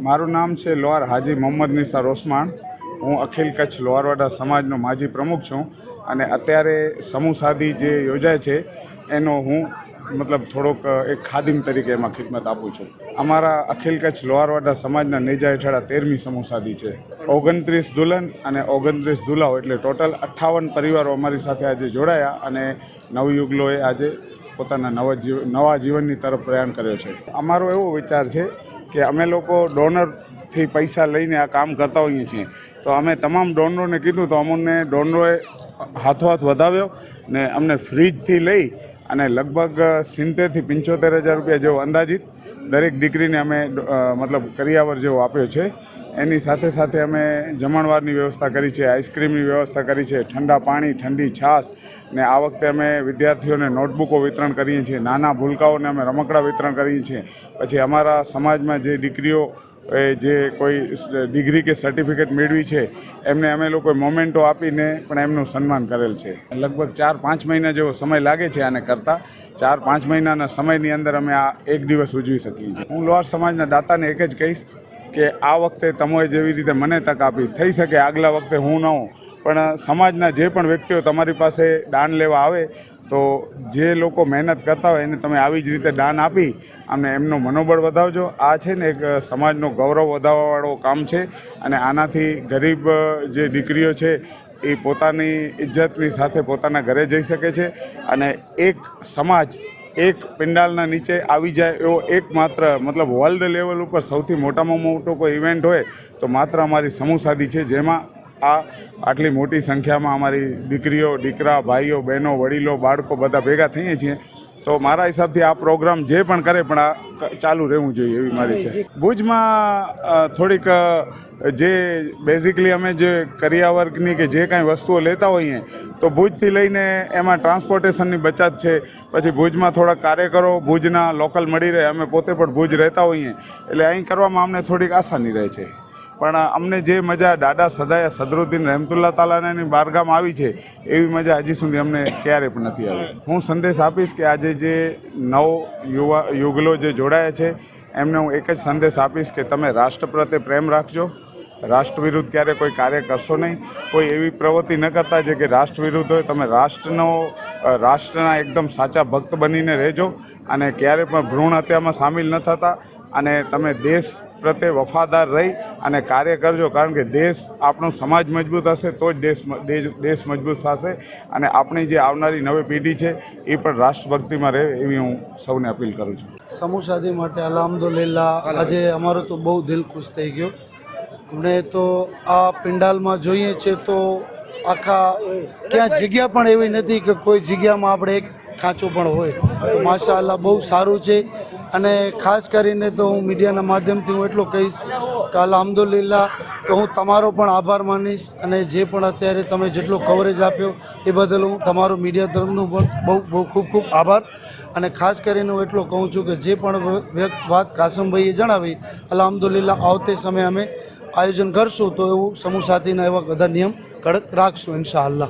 મારું નામ છે લોહાર હાજી મોહમ્મદ નિસાર ઓસમાણ હું અખિલ કચ્છ લોહારવાડા સમાજનો માજી પ્રમુખ છું અને અત્યારે સમૂહ સાદી જે યોજાય છે, એનો હું મતલબ થોડોક એક ખાદિમ તરીકે એમાં ખિદમત આપું છું. અમારા અખિલ કચ્છ લોહારવાડા સમાજના નેજા હેઠળ તેરમી સમૂહ સાદી છે. ઓગણત્રીસ દુલ્હન અને ઓગણત્રીસ દુલાવ એટલે ટોટલ અઠ્ઠાવન પરિવારો અમારી સાથે આજે જોડાયા અને નવયુગલોએ આજે પોતાના નવા જીવ, નવા જીવનની તરફ પ્રયાણ કર્યો છે. અમારો એવો વિચાર છે કે અમે લોકો ડોનરથી પૈસા લઈને આ કામ કરતા હોઈએ છીએ. તો અમે તમામ ડોનરોને કીધું તો અમને ડોનરોએ હાથોહાથ વધાવ્યો ને અમને ફ્રીજથી લઈ અને લગભગ સિત્તેરથી પંચોતેર હજાર રૂપિયા જેવો અંદાજિત દરેક દીકરીને અમે મતલબ કરિયાવર જેવો આપ્યો છે. એની સાથે સાથે અમે જમણવારની વ્યવસ્થા કરી છે, આઈસ્ક્રીમની વ્યવસ્થા કરી છે, ઠંડા પાણી, ઠંડી છાશ ને આ વખતે અમે વિદ્યાર્થીઓને નોટબુકો વિતરણ કરીએ છીએ, નાના ભૂલકાઓને અમે રમકડા વિતરણ કરીએ છીએ. પછી અમારા સમાજમાં જે દીકરીઓ જે કોઈ ડિગ્રી કે સર્ટિફિકેટ મેળવી છે, એમને અમે લોકોએ મોમેન્ટો આપીને પણ એમનું સન્માન કરેલ છે. લગભગ ચાર પાંચ મહિના જેવો સમય લાગે છે આને કરતાં. ચાર પાંચ મહિનાના સમયની અંદર અમે આ એક દિવસ ઉજવી શકીએ છીએ. હું લોહાર સમાજના દાતાને એક જ કહીશ કે આ વખતે તમે જેવી રીતે મને તક આપી, થઈ શકે આગલા વખતે હું ન હોઉં, પણ સમાજના જે પણ વ્યક્તિઓ તમારી પાસે દાન લેવા આવે, તો જે લોકો મહેનત કરતા હોય એને તમે આવી જ રીતે દાન આપી અને એમનું મનોબળ વધાવજો આ છે ને એક સમાજનો ગૌરવ વધારવાવાળો કામ છે અને આનાથી ગરીબ જે દીકરીઓ છે એ પોતાની ઇજ્જતની સાથે પોતાના ઘરે જઈ શકે છે અને એક સમાજ એક પિંડાલના નીચે આવી જાય એવો એકમાત્ર, મતલબ વર્લ્ડ લેવલ ઉપર સૌથી મોટામાં મોટો કોઈ ઇવેન્ટ હોય તો માત્ર અમારી સમૂહ સાદી છે. જેમાં આ આટલી મોટી સંખ્યામાં અમારી દીકરીઓ, દીકરા, ભાઈઓ, બહેનો, વડીલો, બાળકો બધા ભેગા થઈએ છીએ. તો મારા હિસાબથી આ પ્રોગ્રામ જે પણ કરે પણ આ ચાલુ રહેવું જોઈએ એવી મારી છે. ભુજમાં થોડીક જે બેઝિકલી અમે જે કરિયા વર્ગની કે જે કાંઈ વસ્તુઓ લેતા હોઈએ તો ભુજથી લઈને એમાં ટ્રાન્સપોર્ટેશનની બચત છે પછી ભુજમાં થોડા કાર્યકરો ભુજના લોકલ મળી રહે અમે પોતે પણ ભુજ રહેતા હોઈએ એટલે અહીં કરવામાં અમને થોડીક આસાની રહે છે. પણ અમને જે મજા દાદા સદાયા સદરુદ્દીન રહેમતુલ્લા તાલાની બારગામ આવી છે, એવી મજા હજી સુધી અમને ક્યારે પણ નથી આવી. હું સંદેશ આપીશ કે આજે જે નવ યુવા યુગલો જે જોડાયા છે, એમને હું એક જ સંદેશ આપીશ કે તમે રાષ્ટ્ર પ્રત્યે પ્રેમ રાખજો. રાષ્ટ્ર વિરુદ્ધ ક્યારે કોઈ કાર્ય કરશો નહીં. કોઈ એવી પ્રવૃત્તિ ન કરતા જે કે રાષ્ટ્ર વિરુદ્ધ હોય. તમે રાષ્ટ્રનો રાષ્ટ્રના એકદમ સાચા ભક્ત બનીને રહેજો અને ક્યારે પણ ભ્રૂણ હત્યામાં સામેલ ન થતા અને તમે દેશ પ્રત્યે વફાદાર રહી અને કાર્ય કરજો, કારણ કે દેશ આપણો સમાજ મજબૂત હશે તો જ દેશ દેશ મજબૂત થશે. અને આપણી જે આવનારી નવી પેઢી છે, એ પણ રાષ્ટ્રભક્તિમાં રહે એવી હું સૌને અપીલ કરું છું. સમૂહ શાદી માટે અલહમદુલિલ્લા આજે અમારો તો બહુ દિલ ખુશ થઈ ગયો. અમને તો આ પિંડાલમાં જોઈએ છે તો આખા, ક્યાં જગ્યા પણ એવી નથી કે કોઈ જગ્યામાં આપણે એક ખાંચો પણ હોય. તો માશા અલ્લાહ બહુ સારું છે. અને ખાસ કરીને તો હું મીડિયાના માધ્યમથી હું એટલું કહીશ કે અલહમદુલિલ્લા તો હું તમારો પણ આભાર માનીશ અને જે પણ અત્યારે તમે જેટલો કવરેજ આપ્યો એ બદલ હું તમારો મીડિયા તરફનું પણ બહુ બહુ ખૂબ ખૂબ આભાર. અને ખાસ કરીને હું એટલો કહું છું કે જે પણ વાત કાસમભાઈએ જણાવી અલહમદુલિલ્લા આવતે સમયે અમે આયોજન કરશું તો એવું સમૂહ સાથીના એવા બધા નિયમ કડક રાખશું ઇન્શા અલ્લાહ